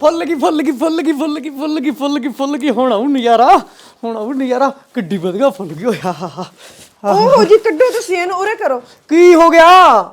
ਫੁੱਲ ਗਈ ਫੁੱਲ ਗਈ ਫੁੱਲ ਗਈ ਫੁੱਲ ਗਈ ਫੁੱਲ ਗਈ ਫੁੱਲ ਗਈ ਫੁੱਲ ਗਈ ਹੁਣ ਆਉ ਨਜ਼ਾਰਾ, ਹੁਣ ਆਉ ਨਜ਼ਾਰਾ, ਕਿੱਡੀ ਵਧੀਆ ਫੁੱਲ ਗਈ ਓਏ ਹਾ ਹਾ ਹਾ ਓਹੋ ਜੀ ਕੱਢੋ ਤੁਸੀਂ ਇਹਨੂੰ ਉਰੇ ਕਰੋ। ਕੀ ਹੋ ਗਿਆ?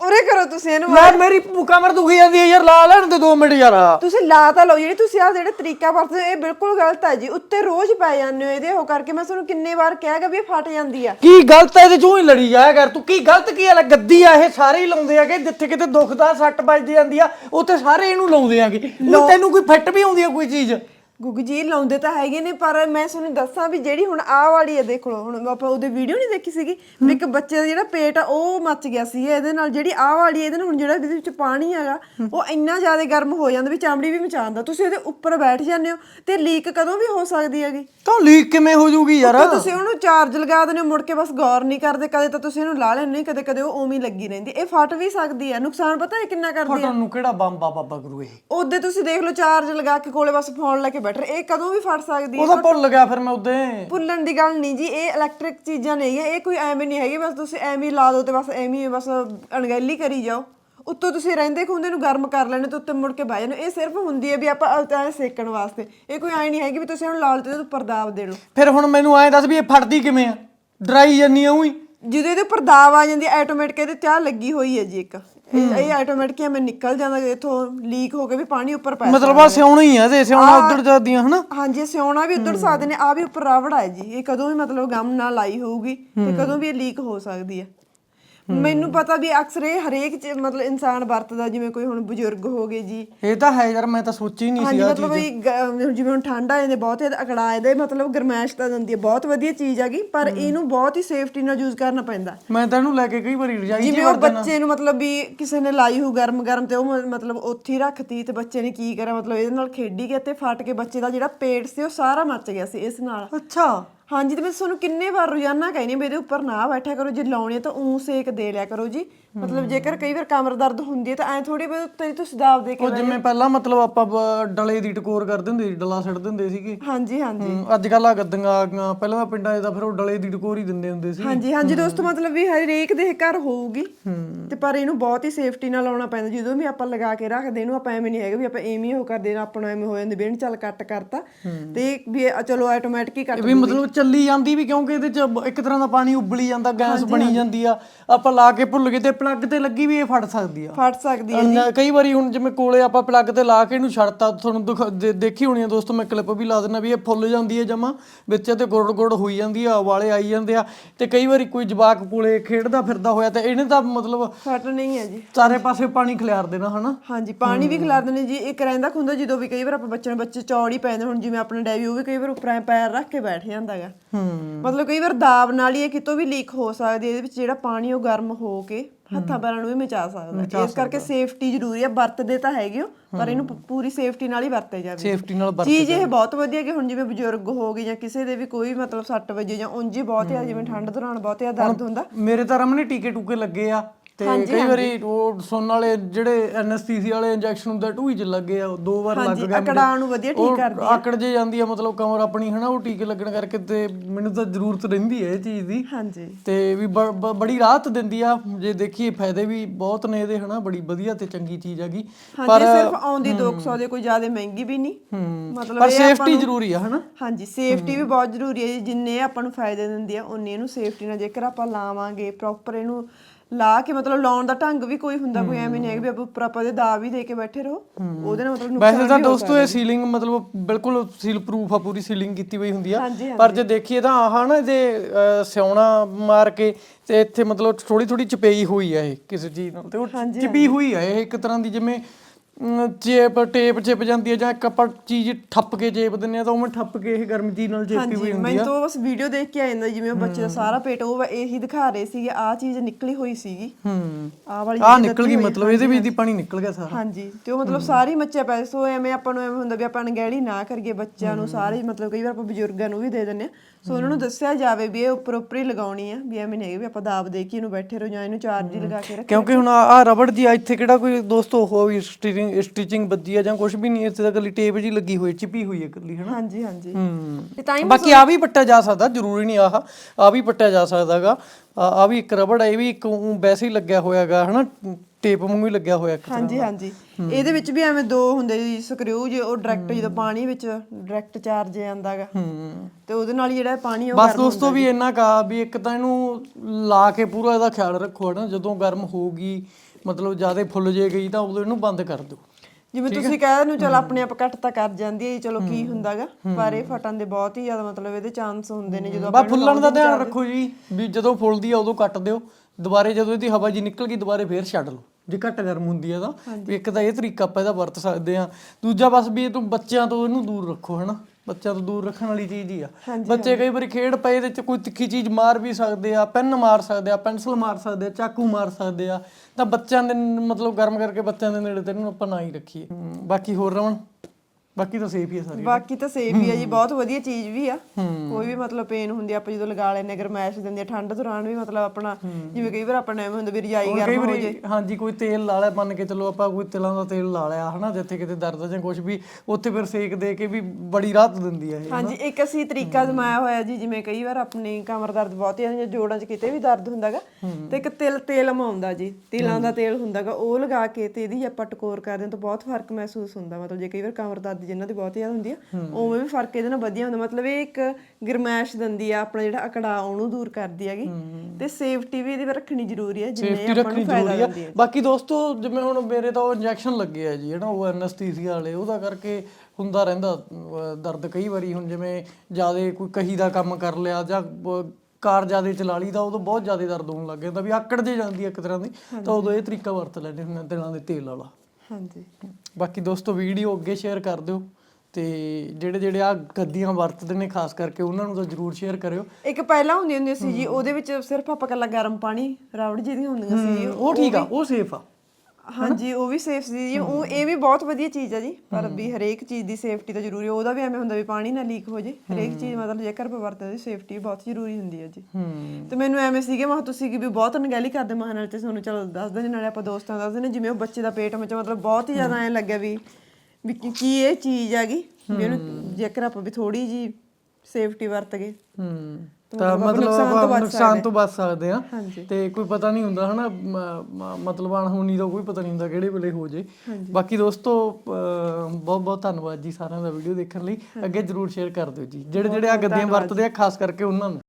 ਉਰੇ ਕਰੋ ਤੁਸੀਂ ਇਹਨੂੰ ਯਾਰ ਮੇਰੀ ਕਮਰ ਦੁਖੀ ਜਾਂਦੀ ਹੈ ਯਾਰ ਲਾ ਲੈਣ ਦੇ 2 ਮਿੰਟ ਯਾਰ। ਤੁਸੀਂ ਲਾ ਤਾਂ ਲਓ ਜਿਹੜੀ ਤੁਸੀਂ ਆ ਜਿਹੜੇ ਤਰੀਕਾ ਵਰਤਦੇ ਹੋ, ਇਹ ਬਿਲਕੁਲ ਗਲਤ ਹੈ ਜੀ। ਉੱਤੇ ਰੋਜ਼ ਪੈ ਜਾਂਦੇ ਹੋ ਇਹਦੇ ਹੋ ਕਰਕੇ। ਮੈਂ ਤੁਹਾਨੂੰ ਕਿੰਨੇ ਵਾਰ ਕਿਹਾਗਾ ਵੀ ਇਹ ਫਟ ਜਾਂਦੀ ਆ ਕੀ ਗਲਤ ਹੈ? ਇਹਦੇ ਚੋਂ ਹੀ ਲੜੀ ਜਾਇਆ ਕਰ। ਤੂੰ ਕੀ ਗਲਤ ਕੀ ਹੈ? ਗੱਦੀ ਆ ਇਹ ਸਾਰੇ ਹੀ ਲਾਉਂਦੇ ਆਗੇ ਜਿੱਥੇ ਕਿਤੇ ਦੁਖਦਾ ਸੱਟ ਵੱਜਦੀ ਜਾਂਦੀ ਆ ਉੱਥੇ ਸਾਰੇ ਇਹਨੂੰ ਲਾਉਂਦੇ ਆਗੇ ਉਹ ਤੈਨੂੰ ਕੋਈ ਫਿੱਟ ਵੀ ਆਉਂਦੀ ਆ ਕੋਈ ਚੀਜ਼? ਗੁੱਗ ਜੀ ਲਾਉਂਦੇ ਤਾਂ ਹੈਗੇ ਨੇ ਪਰ ਮੈਂ ਤੁਹਾਨੂੰ ਦੱਸਾਂ ਵੀ ਜਿਹੜੀ ਹੁਣ ਆਹ ਵਾਲੀ ਹੈ ਦੇਖ ਲਓ ਹੁਣ ਆਪਾਂ ਉਹਦੇ ਵੀਡੀਓ ਨਹੀਂ ਦੇਖੀ ਸੀਗੀ ਵੀ ਇੱਕ ਬੱਚੇ ਦਾ ਜਿਹੜਾ ਪੇਟ ਆ ਉਹ ਮੱਚ ਗਿਆ ਸੀ ਇਹਦੇ ਨਾਲ ਜਿਹੜੀ ਆਹ ਵਾਲੀ ਇਹਦੇ ਨਾਲ ਹੁਣ ਜਿਹੜਾ ਇਹਦੇ ਵਿੱਚ ਪਾਣੀ ਹੈਗਾ ਉਹ ਇੰਨਾ ਜ਼ਿਆਦਾ ਗਰਮ ਹੋ ਜਾਂਦਾ ਵੀ ਚਮੜੀ ਵੀ ਮਚਾਉਂਦਾ ਤੁਸੀਂ ਉਹਦੇ ਉੱਪਰ ਬੈਠ ਜਾਂਦੇ ਹੋ ਤੇ ਲੀਕ ਕਦੋਂ ਵੀ ਹੋ ਸਕਦੀ ਹੈਗੀ? ਤਾਂ ਲੀਕ ਕਿਵੇਂ ਹੋ ਜੂਗੀ ਯਾਰ? ਤਾਂ ਤੁਸੀਂ ਉਹਨੂੰ ਚਾਰਜ ਲਗਾ ਦਿੰਦੇ ਹੋ ਮੁੜ ਕੇ ਬਸ ਗੌਰ ਨਹੀਂ ਕਰਦੇ ਕਦੇ ਤਾਂ ਤੁਸੀਂ ਇਹਨੂੰ ਲਾ ਲੈਂਦੇ ਹੋ ਕਦੇ ਕਦੇ ਉਹ ਉਵੇਂ ਲੱਗੀ ਰਹਿੰਦੀ ਇਹ ਫਟ ਵੀ ਸਕਦੀ ਹੈ ਨੁਕਸਾਨ ਪਤਾ ਹੈ ਕਿੰਨਾ ਕਰਦੀ ਹੈ? ਫਟਣ ਨੂੰ ਕਿਹੜਾ ਬੰਬਾ ਬਾਬਾ ਕਰੂ ਇਹ? ਉਹਦੇ ਤੁਸੀਂ ਦੇਖ ਲਓ ਚਾਰਜ ਲਗਾ ਕੇ ਕੋਲੇ ਬਸ ਫੋਨ ਲੈ ਕੇ ਰਹੇ ਇਹ ਕਦੋਂ ਵੀ ਫਟ ਸਕਦੀ ਹੈ? ਉਹਦਾ ਭੁੱਲ ਗਿਆ ਫਿਰ ਮੈਂ ਉਦੋਂ ਭੁੱਲਣ ਦੀ ਗੱਲ ਨਹੀਂ ਜੀ ਇਹ ਇਲੈਕਟ੍ਰਿਕ ਚੀਜ਼ਾਂ ਨਹੀਂ ਹੈ ਇਹ ਕੋਈ ਐਵੇਂ ਨਹੀਂ ਹੈਗੀ ਬਸ ਤੁਸੀਂ ਐਵੇਂ ਹੀ ਲਾ ਦਿਓ ਤੇ ਬਸ ਐਵੇਂ ਹੀ ਬਸ ਅਣਗਹਿਲੀ ਕਰੀ ਜਾਓ। ਉੱਤੋਂ ਤੁਸੀਂ ਰਹਿੰਦੇ ਖੁੰਦੇ ਨੂੰ ਗਰਮ ਕਰ ਲੈਣੇ ਤੇ ਉੱਤੇ ਮੁੜ ਕੇ ਬਹਿ ਜਾਂਦੇ ਹੋ। ਇਹ ਸਿਰਫ ਹੁੰਦੀ ਹੈ ਵੀ ਆਪਾਂ ਐ ਸੇਕਣ ਵਾਸਤੇ। ਇਹ ਕੋਈ ਐ ਨਹੀਂ ਹੈਗੀ ਵੀ ਤੁਸੀਂ ਉਹਨੂੰ ਲਾਲ ਤੇ ਉੱਪਰ ਦਾਬ ਦੇ ਲਓ ਫਿਰ ਹੁਣ ਮੈਨੂੰ ਐਂ ਦੱਸ ਵੀ ਇਹ ਫੜਦੀ ਕਿਵੇਂ ਆ? ਡਰਾਈ ਜੰਨੀ ਆ ਉਹੀ। ਜਿਹਦੇ ਇਹਦੇ ਉੱਪਰ ਆ ਜਾਂਦੀ ਆਟੋਮੈਟਿਕ ਇਹਦੇ ਚਾਹ ਲੱਗੀ ਹੋਈ ਹੈ ਜੀ ਇੱਕ। ਇਹ ਇਹ ਆਟੋਮੈਟਿਕ ਐਵੇਂ ਨਿਕਲ ਜਾਂਦਾ ਇਥੋਂ ਲੀਕ ਹੋ ਕੇ ਵੀ ਪਾਣੀ ਉੱਪਰ ਪੈ ਮਤਲਬ ਆ ਸਿਉਣਾ ਹੀ। ਆ ਤੇ ਸਿਉਣਾ ਉੱਧਰ ਜਾਂਦੀਆਂ ਹਨਾ? ਹਾਂਜੀ ਸਿਉਣਾ ਵੀ ਉੱਧਰ ਸਕਦੇ ਨੇ ਆ ਵੀ ਉੱਪਰ ਰਾਵੜਾ ਹੈ ਜੀ। ਇਹ ਕਦੋਂ ਵੀ ਮਤਲਬ ਗਮ ਨਾਲ ਲਾਈ ਹੋਊਗੀ ਤੇ ਕਦੋਂ ਵੀ ਇਹ ਲੀਕ ਹੋ ਸਕਦੀ ਹੈ। ਮੈਨੂੰ ਪਤਾ ਵੀ ਅਕਸਰ ਇਹ ਹਰੇਕ ਚ ਮਤਲਬ ਇਨਸਾਨ ਵਰਤਦਾ ਜਿਵੇਂ ਕੋਈ ਹੁਣ ਬਜ਼ੁਰਗ ਹੋ ਗਏ ਜੀ। ਇਹ ਤਾਂ ਹੈ ਯਾਰ ਮੈਂ ਤਾਂ ਸੋਚੀ ਨਹੀਂ ਹਾਂਜੀ ਸੀ ਆ ਮਤਲਬ ਗ- ਜਿਵੇਂ ਹੁਣ ਠੰਡ ਆ ਜਾਂਦੀ ਬਹੁਤ ਜ਼ਿਆਦਾ ਅਕੜਾ ਇਹਦੇ ਮਤਲਬ ਗਰਮੈਸ਼ ਤਾਂ ਦਿੰਦੀ ਹੈ ਬਹੁਤ ਵਧੀਆ ਚੀਜ਼ ਹੈਗੀ ਪਰ ਇਹਨੂੰ ਬਹੁਤ ਹੀ ਸੇਫਟੀ ਨਾਲ ਯੂਜ਼ ਕਰਨਾ ਪੈਂਦਾ। ਮੈਂ ਤਾਂ ਇਹਨੂੰ ਲੈ ਕੇ ਕਈ ਵਾਰੀ ਰਜਾਈ ਜਿਵੇਂ ਉਹ ਬੱਚੇ ਨੂੰ ਮਤਲਬ ਵੀ ਕਿਸੇ ਨੇ ਲਾਈ ਹੋ ਗਰਮ ਗਰਮ ਤੇ ਉਹ ਮ- ਮਤਲਬ ਉੱਥੇ ਹੀ ਰੱਖਤੀ ਤੇ ਬੱਚੇ ਨੇ ਕੀ ਕਰਿਆ ਮਤਲਬ ਇਹਦੇ ਨਾਲ ਖੇਡੀ ਗਿਆ ਤੇ ਫਟ ਕੇ ਬੱਚੇ ਦਾ ਜਿਹੜਾ ਪੇਟ ਸੀ ਉਹ ਸਾਰਾ ਮੱਚ ਗਿਆ ਸੀ ਇਸ ਨਾਲ। ਅੱਛਾ। ਹਾਂਜੀ ਤੇ ਮੈਂ ਤੁਹਾਨੂੰ ਕਿੰਨੇ ਵਾਰ ਰੋਜ਼ਾਨਾ ਵੀ ਇਹਦੇ ਉੱਪਰ ਨਾ ਬੈਠਿਆ ਕਰੋ ਜੇ ਲਾਉਣੇ ਤਾਂ ਊਂ ਸੇਕ ਦੇ ਲਿਆ ਕਰੋ ਜੀ। ਮਤਲਬ ਜੇਕਰ ਕਈ ਵਾਰ ਕਮਰ ਦਰਦ ਹੁੰਦੀ ਹੈ ਤਾਂ ਐ ਥੋੜੀ ਬਹੁਤ ਉੱਤੇ ਤੁਸੀਂ ਦਾਬ ਦੇ ਕੇ ਉਹ ਜਿਵੇਂ ਪਹਿਲਾਂ ਮਤਲਬ ਆਪਾਂ ਬ- ਡਲੇ ਦੀ ਟਕੋਰ ਕਰਦੇ ਹੁੰਦੇ ਸੀ ਡਲਾ ਛੱਡ ਦਿੰਦੇ ਸੀਗੇ। ਹਾਂਜੀ ਹਾਂਜੀ। ਅੱਜ ਕੱਲ ਆ ਗੱਦੀਆਂ ਆ ਗਈਆਂ। ਪਹਿਲਾਂ ਤਾਂ ਪਿੰਡਾਂ 'ਚ ਤਾਂ ਫਿਰ ਉਹ ਡਲੇ ਦੀ ਟਕੋਰ ਹੀ ਦਿੰਦੇ ਹੁੰਦੇ ਸੀ। ਹਾਂਜੀ ਹਾਂਜੀ ਦੋਸਤੋ ਮਤਲਬ ਵੀ ਹਰੇਕ ਦੇ ਘਰ ਹੋਊਗੀ। ਤੇ ਪਰ ਇਹਨੂੰ ਬਹੁਤ ਹੀ ਸੇਫਟੀ ਨਾਲ ਲਾਉਣਾ ਪੈਂਦਾ। ਜਦੋਂ ਵੀ ਆਪਾਂ ਲਗਾ ਕੇ ਰੱਖਦੇ ਇਹਨੂੰ ਆਪਾਂ ਐਵੇਂ ਨਹੀਂ ਹੈਗਾ ਵੀ ਆਪਾਂ ਐਵੇਂ ਹੀ ਉਹ ਕਰਦੇ ਆਪਣਾ ਐਵੇਂ ਹੋ ਜਾਂਦੇ ਵੀ ਇਹਨੂੰ ਚੱਲ ਕੱਟ ਕਰਤਾ। ਤੇ ਵੀ ਇਹ ਚਲੋ ਆਟੋਮੈਟਿਕ ਹੀ ਕੱਟ ਵੀ ਮਤਲਬ ਚੱਲੀ ਜਾਂਦੀ ਵੀ ਕਿਉਂਕਿ ਇਹਦੇ 'ਚ ਇੱਕ ਤਰ੍ਹਾਂ ਦਾ ਪਾਣੀ ਉਬਲੀ ਜਾਂਦਾ ਗੈਸ ਬਣੀ ਜਾਂਦੀ ਆ। ਆਪਾਂ ਲਾ ਕੇ ਭੁੱਲ ਗਏ ਤੇ ਪਲੱਗ ਤੇ ਲੱਗੀ ਵੀ ਇਹ ਫੜ ਸਕਦੀ ਆ। ਫਟ ਸਕਦੀ ਹੈ ਅੰਨਾ- ਕਈ ਵਾਰੀ ਹੁਣ ਜਿਵੇਂ ਕੋਲੇ ਆਪਾਂ ਪਲੱਗ ਤੇ ਲਾ ਕੇ ਇਹਨੂੰ ਛੱਡਤਾ ਤੁਹਾਨੂੰ ਦਿਖਾ- ਹੋਣੀ ਆ ਦੋਸਤੋ ਮੈਂ ਕਲਿੱਪ ਵੀ ਲਾ ਦਿੰਦਾ ਵੀ ਇਹ ਫੁੱਲ ਜਾਂਦੀ ਹੈ ਜਮਾ ਵਿੱਚ ਤੇ ਗੁੜ ਗੁੜ ਹੋਈ ਜਾਂਦੀ ਆ ਵਾਲੇ ਆਈ ਜਾਂਦੇ ਆ। ਤੇ ਕਈ ਵਾਰੀ ਕੋਈ ਜਵਾਕ ਕੋਲੇ ਖੇਡਦਾ ਫਿਰਦਾ ਹੋਇਆ ਤੇ ਇਹਨੇ ਤਾਂ ਮਤਲਬ ਫਟ ਨਹੀਂ ਹੈ ਜੀ। ਚਾਰੇ ਪਾਸੇ ਪਾਣੀ ਖਿਲਾਰ ਦੇਣਾ ਹਨਾ? ਹਾਂਜੀ ਪਾਣੀ ਵੀ ਖਿਲਾਰਦੇ ਨੇ ਜੀ। ਇੱਕ ਰਹਿੰਦਾ ਖੁੰਦਾ ਜਦੋਂ ਵੀ ਕਈ ਵਾਰ ਆਪਾਂ ਬੱਚੇ ਨੂੰ ਬੱਚੇ ਚੌੜ ਹੀ ਪੈਂਦੇ ਹੁਣ ਜਿਵੇਂ ਆਪਣਾ ਡੈਵੀ ਉਹ ਵੀ ਕਈ ਵਾਰ ਉੱਪਰ ਐਂ ਪੈਰ ਰੱਖ ਕੇ ਬੈਠ ਜਾਂਦਾ ਹੈਗਾ। ਮਤਲਬ ਕਈ ਵਾਰ ਦਾਬ ਨਾਲ ਹੀ ਇਹ ਕਿਤੋਂ ਵੀ ਲੀਕ ਹੋ ਸਕਦੀ ਹੈ ਇਹਦੇ ਵਿੱਚ ਜਿਹੜਾ ਪਾਣੀ ਉਹ ਗਰਮ ਹੋ ਕੇ ਹੱਥਾਂ ਪੈਰਾਂ ਨੂੰ ਵੀ ਮਚਾ ਸਕਦਾ। ਇਸ ਕਰਕੇ ਸੇਫਟੀ ਜ਼ਰੂਰੀ ਹੈ ਵਰਤਦੇ ਤਾਂ ਹੈਗੇ ਹੋ ਪਰ ਇਹਨੂੰ ਪੂਰੀ ਸੇਫਟੀ ਨਾਲ ਹੀ ਵਰਤੇ ਜਾਵੇ। ਸੇਫਟੀ ਨਾਲ ਵਰਤ ਚੀਜ਼ ਇਹ ਬਹੁਤ ਵਧੀਆ ਕਿ ਹੁਣ ਜਿਵੇਂ ਬਜ਼ੁਰਗ ਹੋ ਗਏ ਜਾਂ ਕਿਸੇ ਦੇ ਵੀ ਕੋਈ ਮਤਲਬ ਸੱਟ ਵਜੇ ਜਾਂ ਉਂਝ ਹੀ ਬਹੁਤ ਆ ਜਿਵੇਂ ਠੰਡ ਦੌਰਾਨ ਬਹੁਤ ਆ ਦਰਦ ਹੁੰਦਾ। ਮੇਰੇ ਤਾਂ ਰਮਨੇ ਟੀਕੇ ਟੂਕੇ ਲੱਗੇ ਆ। ਤੇ ਕਈ ਵਾਰੀ ਉਹ ਸੁਣਨ ਵਾਲੇ ਜਿਹੜੇ ਐਨਐਸਥੀਸੀ ਵਾਲੇ ਇੰਜੈਕਸ਼ਨ ਹੁੰਦੇ ਟੂਈ ਚ ਲੱਗੇ ਆ ਉਹ ਦੋ ਵਾਰ ਲੱਗ ਗਏ ਅਕੜਾਂ ਨੂੰ ਵਧੀਆ ਠੀਕ ਕਰਦੀ ਆਕੜ ਜੇ ਜਾਂਦੀ ਆ ਮਤਲਬ ਕਮਰ ਆਪਣੀ ਹਨਾ ਉਹ ਟੀਕੇ ਲੱਗਣ ਕਰਕੇ ਤੇ ਮੈਨੂੰ ਤਾਂ ਜ਼ਰੂਰਤ ਰਹਿੰਦੀ ਹੈ ਇਹ ਚੀਜ਼ ਦੀ। ਹਾਂਜੀ। ਤੇ ਵੀ ਬ- ਬ- ਬੜੀ ਰਾਹਤ ਦਿੰਦੀ ਆ ਜੇ ਦੇਖੀਏ ਫਾਇਦੇ ਵੀ ਬਹੁਤ ਨੇ ਇਹਦੇ ਹਨਾ ਬੜੀ ਵਧੀਆ ਤੇ ਚੰਗੀ ਚੀਜ਼ ਹੈਗੀ। ਹਾਂਜੀ ਸਿਰਫ ਆਉਂਦੀ 200 ਦੇ ਕੋਈ ਜ਼ਿਆਦਾ ਮਹਿੰਗੀ ਵੀ ਨਹੀਂ। ਮਤਲਬ ਪਰ ਇਹ ਆਪਾਂ ਸੇਫਟੀ ਨੂੰ- ਜ਼ਰੂਰੀ ਆ ਹਨਾ। ਹਾਂਜੀ ਸੇਫਟੀ ਵੀ ਬਹੁਤ ਜ਼ਰੂਰੀ ਹੈ ਜੀ ਜਿੰਨੇ ਆਪਾਂ ਨੂੰ ਫਾਇਦੇ ਦਿੰਦੀ ਆ ਉਨੀ ਇਹਨੂੰ ਸੇਫਟੀ ਨਾਲ ਜੇਕਰ ਆਪਾਂ ਲਾਵਾਂਗੇ ਪ੍ਰੋਪਰ ਇਹਨੂੰ ਲਾ ਕੇ ਮਤਲਬ ਲਾਉਣ ਦਾ ਢੰਗ ਵੀ ਕੋਈ ਹੁੰਦਾ ਕੋਈ ਐਵੇਂ ਨਹੀਂ ਹੈ ਵੀ ਆਪਾਂ ਉੱਪਰ ਆਪਾਂ ਦੇ ਦਾ ਵੀ ਦੇ ਕੇ ਬੈਠੇ ਰਹੋ। ਉਹਦੇ ਨਾਲ ਮਤਲਬ ਨੁਕਸਾਨ ਵੈਸੇ ਤਾਂ ਦੋਸਤੋ ਇਹ ਸੀਲਿੰਗ ਮਤਲਬ ਬਿਲਕੁਲ ਸੀਲ ਪ੍ਰੂਫ ਆ ਪੂਰੀ ਸੀਲਿੰਗ ਕੀਤੀ ਹੋਈ ਹੁੰਦੀ ਆ। ਪਰ ਜੇ ਦੇਖੀਏ ਤਾਂ ਆਹ ਨਾ ਇਹਦੇ ਸਿਉਣਾ ਮਾਰ ਕੇ ਤੇ ਇੱਥੇ ਮਤਲਬ ਥੋੜੀ ਥੋੜੀ ਚਪੇਈ ਹੋਈ ਆ ਇਹ ਕਿਸੇ ਚੀਜ਼ ਨਾਲ ਤੇ ਉਹ ਚਪੀ ਹੋਈ ਆ ਇਹ ਇੱਕ ਤਰ੍ਹਾਂ ਦੀ ਜਿਵੇਂ ਚੇਪ ਟੇਪ ਚਿਪ ਜਾਂਦੀ ਹੈ ਜਾਂ ਇੱਕ ਆਪਾਂ ਚੀਜ਼ ਠੱਪ ਕੇ ਚੇਪ ਦਿੰਨੇ ਆ ਤਾਂ ਉਵੇਂ ਠੱਪ ਕੇ ਇਹ ਗਰਮ ਚੀਜ਼ ਨਾਲ ਹੋਈ ਹਾਂਜੀ ਹੁੰਦੀ ਮੈਂ ਆ। ਤਾਂ ਬਸ ਵੀਡੀਓ ਦੇਖ ਕੇ ਆ ਜਾਂਦਾ ਜਿਵੇਂ ਉਹ ਬੱਚੇ ਦਾ ਸਾਰਾ ਪੇਟ ਉਹ ਇਹੀ ਦਿਖਾ ਰਹੇ ਸੀਗੇ ਆਹ ਚੀਜ਼ ਨਿਕਲੀ ਹੋਈ ਸੀਗੀ। ਹੂੰ। ਆਹ ਵਾਲੀ ਆ ਨਿਕਲ ਗਈ ਮਤਲਬ ਇਹਦੇ ਵਿੱਚ ਦੀ ਪਾਣੀ ਨਿਕਲ ਗਿਆ ਸਾਰਾ। ਹਾਂਜੀ ਤੇ ਉਹ ਮਤਲਬ ਸਾਰੀ ਮੱਚਿਆ ਪੈ ਸੋ ਐਵੇਂ ਆਪਾਂ ਨੂੰ ਐਵੇਂ ਹੁੰਦਾ ਵੀ ਆਪਾਂ ਅਣਗਹਿਲੀ ਨਾ ਕਰੀਏ ਬੱਚਿਆਂ ਨੂੰ ਸਾਰੇ ਮਤਲਬ ਕਈ ਵਾਰ ਆਪਾਂ ਬਜ਼ੁਰਗਾਂ ਨੂੰ ਵੀ ਦੇ ਦਿੰਨੇ ਆ ਸੋ ਉਹਨਾਂ ਨੂੰ ਦੱਸਿਆ ਜਾਵੇ ਵੀ ਇਹ ਉੱਪਰ ਉੱਪਰ ਹੀ ਲਗਾਉਣੀ ਆ ਵੀ ਐਵੇਂ ਨਹੀਂ ਵੀ ਆਪਾਂ ਦਾਬ ਦੇ ਕੇ ਇਹਨੂੰ ਬੈਠੇ ਰਹੋ ਜਾਂ ਇਹਨੂੰ ਚਾਰਜ ਲਗਾ ਕੇ ਰੱਖ ਕਿਉਂਕਿ ਹੁਣ ਆ ਰਬੜ ਦੀ ਆ ਇੱਥੇ ਕਿਹੜਾ ਕੋਈ ਦੋਸਤੋ ਹੋ ਵੀ ਸਟੀਰਿੰਗ ਸਟਿਚਿੰਗ ਵੱਜੀ ਆ ਜਾਂ ਕੁਝ ਵੀ ਨਹੀਂ ਇੱਥੇ ਤਾਂ ਇਕੱਲੀ ਟੇਪ ਜੀ ਲੱਗੀ ਹੋਈ ਚਿਪੀ ਹੋਈ ਹੈ ਇਕੱਲੀ ਹਨਾ? ਹਾਂਜੀ ਹਾਂਜੀ। ਹੂੰ। ਤੇ ਤਾਂ ਹੀ ਬਾਕੀ ਆ ਵੀ ਪੱਟਿਆ ਜਾ ਸਕਦਾ ਜ਼ਰੂਰੀ ਨਹੀਂ ਆਹ ਆ ਵੀ ਪੱਟਿਆ ਜਾ ਸਕਦਾਗਾ। ਆ ਵੀ ਇੱਕ ਰਬੜ ਹੈ ਇਹ ਵੀ ਇੱਕ ਊਂ ਵੈਸੇ ਹੀ ਲੱਗਿਆ ਹੋਇਆਗਾ ਹਨਾ? ਟੇਪ ਵਾਂਗੂ ਹੀ ਲੱਗਿਆ ਹੋਇਆ ਇੱਕ ਹਾਂਜੀ ਹਾਂਜੀ। ਇਹਦੇ ਵਿੱਚ ਵੀ ਐਵੇਂ ਦੋ ਹੁੰਦੇ ਜੀ ਸਕਰੂ ਜੇ ਉਹ ਡਾਇਰੈਕਟ ਜਦੋਂ ਪਾਣੀ ਵਿੱਚ ਡਾਇਰੈਕਟ ਚਾਰਜ ਜਾਂਦਾਗਾ। ਹੂੰ। ਤੇ ਉਹਦੇ ਨਾਲ ਹੀ ਜਿਹੜਾ ਪਾਣੀ ਉਹ ਬਸ ਦੋਸਤੋ ਵੀ ਇੰਨਾ ਕਾ ਵੀ ਇੱਕ ਤਾਂ ਇਹਨੂੰ ਲਾ ਕੇ ਪੂਰਾ ਇਹਦਾ ਖਿਆਲ ਰੱਖੋ ਹਨਾ? ਜਦੋਂ ਗਰਮ ਹੋਊਗੀ ਮਤਲਬ ਜ਼ਿਆਦਾ ਫੁੱਲ ਜੇ ਗਈ ਤਾਂ ਉਦੋਂ ਇਹਨੂੰ ਬੰਦ ਕਰ ਦਿਓ। ਜਿਵੇਂ ਤੁਸੀਂ ਕਹਿ ਨੂੰ ਚਲ ਆਪਣੇ ਆਪ ਕੱਟ ਤਾਂ ਕਰ ਜਾਂਦੀ ਹੈ ਚਲੋ ਕੀ ਹੁੰਦਾਗਾ ਪਰ ਇਹ ਫਟਣ ਦੇ ਬਹੁਤ ਹੀ ਜ਼ਿਆਦਾ ਮਤਲਬ ਇਹਦੇ ਚਾਂਸ ਹੁੰਦੇ ਨੇ ਜਦੋਂ ਬਾ ਫੁੱਲਣ ਦਾ ਧਿਆਨ ਰੱਖੋ ਜੀ ਵੀ ਜਦੋਂ ਫੁੱਲਦੀ ਆ ਉਦੋਂ ਕੱਟ ਦਿਓ। ਦੁਬਾਰੇ ਜਦੋਂ ਇਹਦੀ ਹਵਾ ਜੀ ਨਿਕਲ ਗਈ ਦੁਬਾਰੇ ਫੇਰ ਛੱਡ ਲਓ। ਜੇ ਘੱਟ ਗਰਮ ਹੁੰਦੀ ਆ ਤਾਂ। ਇੱਕ ਤਾਂ ਇਹ ਤਰੀਕਾ ਆਪਾਂ ਇਹਦਾ ਵਰਤ ਸਕਦੇ ਆ ਦੂਜਾ ਬਸ ਵੀ ਇਹ ਤੋਂ ਬੱਚਿਆਂ ਤੋਂ ਇਹਨੂੰ ਦੂਰ ਰੱਖੋ ਹਨਾ? ਬੱਚਿਆਂ ਤੋਂ ਦੂਰ ਰੱਖਣ ਵਾਲੀ ਚੀਜ਼ ਹੀ ਆ। ਬੱਚੇ ਕਈ ਵਾਰੀ ਖੇਡ ਪਏ ਇਹਦੇ ਚ ਕੋਈ ਤਿੱਖੀ ਚੀਜ਼ ਮਾਰ ਵੀ ਸਕਦੇ ਆ ਪੈਨ ਮਾਰ ਸਕਦੇ ਆ ਪੈਨਸਲ ਮਾਰ ਸਕਦੇ ਆ ਚਾਕੂ ਮਾਰ ਸਕਦੇ ਆ। ਤਾਂ ਬੱਚਿਆਂ ਦੇ ਮਤਲਬ ਗਰਮ ਕਰਕੇ ਬੱਚਿਆਂ ਦੇ ਨੇੜੇ ਤੇ ਇਹਨੂੰ ਆਪਾਂ ਨਾ ਹੀ ਰੱਖੀਏ। ਬਾਕੀ ਹੋਰ ਰਵਣ ਬਾਕੀ ਤਾਂ ਸੇਫ ਹੀ ਆ ਸਾਰੀ ਬਾਕੀ ਤਾਂ ਸੇਫ ਹੀ ਆ ਜੀ ਬਹੁਤ ਵਧੀਆ ਚੀਜ਼ ਵੀ ਆ। ਕੋਈ ਵੀ ਮਤਲਬ ਪੇਨ ਹੁੰਦੀ ਆ ਆਪਾਂ ਜਦੋਂ ਲਗਾ ਲੈਨੇ ਗਰਮੈਸ਼ ਦਿੰਦੀ ਆ ਠੰਡ ਦੌਰਾਨ ਵੀ ਮਤਲਬ ਆਪਣਾ ਜਿਵੇਂ ਕਈ ਵਾਰ ਆਪਾਂ ਨੂੰ ਐਵੇਂ ਹੁੰਦਾ ਵੀ ਰਜਾਈ ਗਰਮ ਹੋ ਜੇ ਹਾਂਜੀ ਕੋਈ ਤੇਲ ਲਾ ਲਿਆ ਮੰਨ ਕੇ ਚਲੋ ਆਪਾਂ ਕੋਈ ਤਿਲਾਂ ਦਾ ਤੇਲ ਲਾ ਲਿਆ ਹਨਾ ਜਿੱਥੇ ਕਿਤੇ ਦਰਦ ਜਾਂ ਕੁਝ ਵੀ ਉੱਥੇ ਫਿਰ ਸੇਕ ਦੇ ਕੇ ਵੀ ਬੜੀ ਰਾਹਤ ਦਿੰਦੀ ਹੈ ਇਹ ਹਾਂਜੀ ਇੱਕ ਅਸੀਂ ਤਰੀਕਾ ਜਮਾਇਆ ਹੋਇਆ ਜੀ ਜਿਵੇਂ ਕਈ ਵਾਰ ਆਪਣੀ ਕਮਰ ਦਰਦ ਬਹੁਤ ਹੈ ਜਾਂ ਜੋੜਾਂ 'ਚ ਕਿਤੇ ਵੀ ਦਰਦ ਹੁੰਦਾਗਾ ਤੇ ਇੱਕ ਤਿਲ ਤੇਲ ਆਉਂਦਾ ਜੀ ਤਿਲਾਂ ਦਾ ਤੇਲ ਹੁੰਦਾਗਾ ਉਹ ਲਗਾ ਕੇ ਤੇ ਇਹਦੀ ਆਪਾਂ ਟਕੋਰ ਕਰਦੇ ਹਾਂ ਤਾਂ ਬਹੁਤ ਫ਼ਰਕ ਮਹਿਸੂਸ ਹੁੰਦਾ ਮਤਲਬ ਜੇ ਕਈ ਵਾਰ ਕਮਰ ਦਰਦ ਜਿਨ੍ਹਾਂ ਦੀ ਬਹੁਤ ਜ਼ਿਆਦਾ ਹੁੰਦੀ ਆ ਉਵੇਂ ਵੀ ਫ਼ਰਕ ਇਹਦੇ ਨਾਲ ਵਧੀਆ ਹੁੰਦਾ। ਮਤਲਬ ਇਹ ਇੱਕ ਗਰਮੈਸ਼ ਦਿੰਦੀ ਆ ਆਪਣਾ ਜਿਹੜਾ ਅਕੜਾ ਉਹਨੂੰ ਦੂਰ ਕਰਦੀ ਹੈਗੀ। ਤੇ ਸੇਫਟੀ ਵੀ ਇਹਦੇ ਵਿੱਚ ਰੱਖਣੀ ਜ਼ਰੂਰੀ ਹੈ ਜਿੰਨੇ ਆਪਾਂ ਨੂੰ ਫਾਇਦਾ ਦਿੰਦੀ ਹੈ ਬਾਕੀ ਦੋਸਤੋ ਜਿਵੇਂ ਹੁਣ ਮੇਰੇ ਤਾਂ ਉਹ ਇੰਜੈਕਸ਼ਨ ਲੱਗੇ ਆ ਜੀ ਹਨਾ ਉਹ ਐਨਸਥੀਸੀਆ ਵਾਲੇ ਉਹਦਾ ਕਰਕੇ ਹੁੰਦਾ ਰਹਿੰਦਾ ਦਰਦ ਕਈ ਵਾਰੀ। ਹੁਣ ਜਿਵੇਂ ਜਿਆਦੇ ਕੋਈ ਕਹੀ ਦਾ ਕੰਮ ਕਰ ਲਿਆ ਜਾਂ ਕਾਰ ਜਿਆਦੇ ਚਲਾ ਲਈ ਤਾਂ ਉਦੋਂ ਬਹੁਤ ਜਿਆਦੇ ਦਰਦ ਹੋਣ ਲੱਗ ਜਾਂਦਾ ਵੀ ਆਕੜ ਜੇ ਜਾਂਦੀ ਇੱਕ ਤਰ੍ਹਾਂ ਦੀ ਤਾਂ ਉਦੋਂ ਇਹ ਤਰੀਕਾ ਵਰਤ ਲੈਂਦੇ ਹੁੰਦੇ ਦਿਲਾਂ ਦੇ ਤੇਲ ਵਾਲਾ। ਹਾਂਜੀ। ਬਾਕੀ ਦੋਸਤੋ ਵੀਡੀਓ ਅੱਗੇ ਸ਼ੇਅਰ ਕਰ ਦਿਓ ਤੇ ਜਿਹੜੇ ਜਿਹੜੇ ਆ ਗੱਦੀਆਂ ਵਰਤਦੇ ਨੇ ਖਾਸ ਕਰਕੇ ਉਹਨਾਂ ਨੂੰ ਤਾਂ ਜਰੂਰ ਸ਼ੇਅਰ ਕਰਿਓ। ਇੱਕ ਪਹਿਲਾਂ ਹੁੰਦੀ ਹੁੰਦੀ ਸੀ ਜੀ ਉਹਦੇ ਵਿੱਚ ਸਿਰਫ ਆਪਾਂ ਕੱਲਾ ਗਰਮ ਪਾਣੀ ਰਾਵੜ ਜਿਹਦੀਆਂ ਹੁੰਦੀਆਂ ਸੀ ਉਹ ਠੀਕ ਆ ਉਹ ਸੇਫ ਆ। ਹਾਂਜੀ ਉਹ ਵੀ ਸੇਫ ਸੀ ਜੀ। ਉਹ ਇਹ ਵੀ ਬਹੁਤ ਵਧੀਆ ਚੀਜ਼ ਆ ਜੀ। ਪਰ ਵੀ ਹਰੇਕ ਚੀਜ਼ ਦੀ ਸੇਫਟੀ ਤਾਂ ਜ਼ਰੂਰੀ ਹੈ ਉਹਦਾ ਵੀ ਐਵੇਂ ਹੁੰਦਾ ਵੀ ਪਾਣੀ ਨਾ ਲੀਕ ਹੋ ਜੇ। ਹਰੇਕ ਚੀਜ਼ ਮਤਲਬ ਜੇਕਰ ਵਰਤਦੇ ਦੀ ਸੇਫਟੀ ਬਹੁਤ ਜ਼ਰੂਰੀ ਹੁੰਦੀ ਹੈ ਜੀ। ਤੇ ਮੈਨੂੰ ਐਵੇਂ ਸੀਗੇ ਮੈਂ ਤੁਸੀਂ ਕਿ ਵੀ ਬਹੁਤ ਅਣਗਹਿਲੀ ਕਰਦੇ ਮਾਂ ਨਾਲ ਤੇ ਤੁਹਾਨੂੰ ਚਲੋ ਦੱਸ ਦਿੰਦੇ ਨਾਲੇ ਆਪਾਂ ਦੋਸਤਾਂ ਦੱਸ ਦਿੰਦੇ ਜਿਵੇਂ ਉਹ ਬੱਚੇ ਦਾ ਪੇਟ ਵਿੱਚ ਮਤਲਬ ਬਹੁਤ ਹੀ ਜ਼ਿਆਦਾ ਐ ਲੱਗਿਆ ਵੀ ਵੀ ਕੀ ਕੀ ਇਹ ਚੀਜ਼ ਹੈਗੀ? ਵੀ ਉਹਨੂੰ ਜੇਕਰ ਆਪਾਂ ਵੀ ਥੋੜੀ ਜੀ ਸੇਫਟੀ ਵਰਤ ਗਏ। ਹੂੰ। ਤਾਂ ਮਤਲਬ ਨੁਕਸਾਨ ਤੋਂ ਆਪਾਂ ਬਚ ਨੁਕਸਾਨ ਤੋਂ ਬਚ ਸਕਦੇ ਆ। ਤੇ ਕੋਈ ਪਤਾ ਨਹੀਂ ਹੁੰਦਾ ਹਨਾ ਮਤਲਬ ਅਣਹੋਣੀ ਦਾ ਕੋਈ ਪਤਾ ਨਹੀਂ ਹੁੰਦਾ ਕਿਹੜੇ ਵੇਲੇ ਹੋ ਜੇ। ਬਾਕੀ ਦੋਸਤੋ ਬਹੁਤ ਬਹੁਤ ਧੰਨਵਾਦ ਜੀ ਸਾਰਿਆਂ ਦਾ ਵੀਡੀਓ ਦੇਖਣ ਲਈ। ਅੱਗੇ ਜਰੂਰ ਸ਼ੇਅਰ ਕਰ ਦਿਓ ਜੀ। ਜਿਹੜੇ ਜਿਹੜੇ ਆ ਗੱਦੀਆਂ ਵਰਤਦੇ ਆ ਖਾਸ ਕਰਕੇ ਉਹਨਾਂ ਨੂੰ।